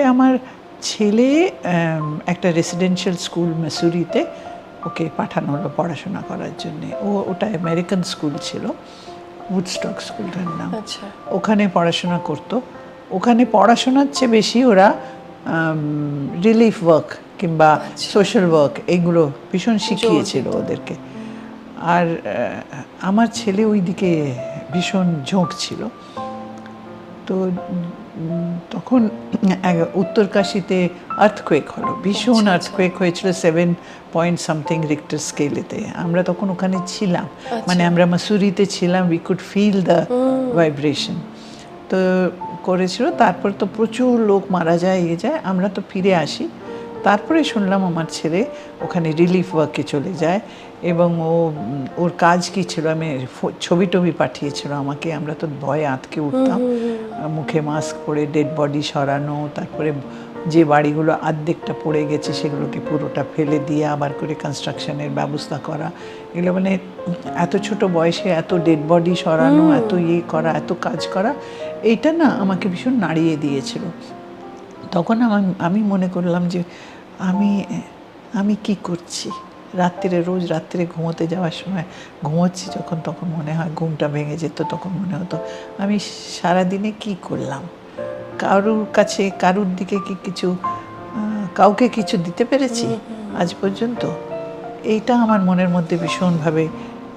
আমার ছেলে একটা রেসিডেন্সিয়াল স্কুল মেসুরিতে ওকে পাঠানো হলো পড়াশোনা করার জন্যে। ও ওটা আমেরিকান স্কুল ছিল উডস্টক স্কুলটার নাম। আচ্ছা। ওখানে পড়াশোনা করতো। ওখানে পড়াশোনার চেয়ে বেশি ওরা রিলিফ ওয়ার্ক কিংবা সোশ্যাল ওয়ার্ক এগুলো ভীষণ শিখিয়েছিল ওদেরকে। আর আমার ছেলে ওই দিকে ভীষণ ঝোঁক ছিল। তো তখন উত্তরকাশীতে আর্থকোয়েক হলো। ভীষণ আর্থকোয়েক হয়েছিল সেভেন পয়েন্ট সামথিং রিক্টার স্কেলেতে আমরা তখন ওখানে ছিলাম। মানে আমরা মাসুরিতে ছিলাম we could feel the vibration তো করেছিল। তারপর তো প্রচুর লোক মারা যায় ইয়ে যায়। আমরা তো ফিরে আসি। তারপরে শুনলাম আমার ছেলে ওখানে রিলিফ ওয়ার্কে চলে যায় এবং ও ওর কাজ কি ছিল? আমি ছবি টবি পাঠিয়েছিল আমাকে। আমরা তো ভয়ে আঁতকে উঠতাম। মুখে মাস্ক পরে ডেড বডি সরানো তারপরে যে বাড়িগুলো আর্ধেকটা পড়ে গেছে সেগুলোকে পুরোটা ফেলে দিয়ে আবার করে কনস্ট্রাকশনের ব্যবস্থা করা। এগুলো মানে এত ছোট বয়সে এত ডেড বডি সরানো এত ইয়ে করা এত কাজ করা এইটা না আমাকে ভীষণ নাড়িয়ে দিয়েছিল। তখন আমি মনে করলাম যে আমি আমি কি করছি? রাত্রিরে রোজ রাত্রে ঘুমোতে যাওয়ার সময় ঘুমোচ্ছি যখন তখন মনে হয় ঘুমটা ভেঙে যেত তখন মনে হতো আমি সারাদিনে কি করলাম? কারুর কাছে কারুর দিকে কি কিছু কাউকে কিছু দিতে পেরেছি? আজ পর্যন্ত? এইটা আমার মনের মধ্যে ভীষণভাবে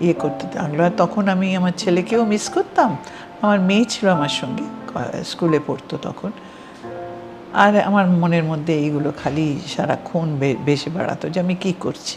ইয়ে করতে থাকল আর তখন আমি আমার ছেলেকেও মিস করতাম। আমার মেয়ে ছিল আমার সঙ্গে স্কুলে পড়তো তখন। আর আমার মনের মধ্যে এইগুলো খালি সারাক্ষণ বে- ভেসে বেড়াতো যে আমি কী করছি।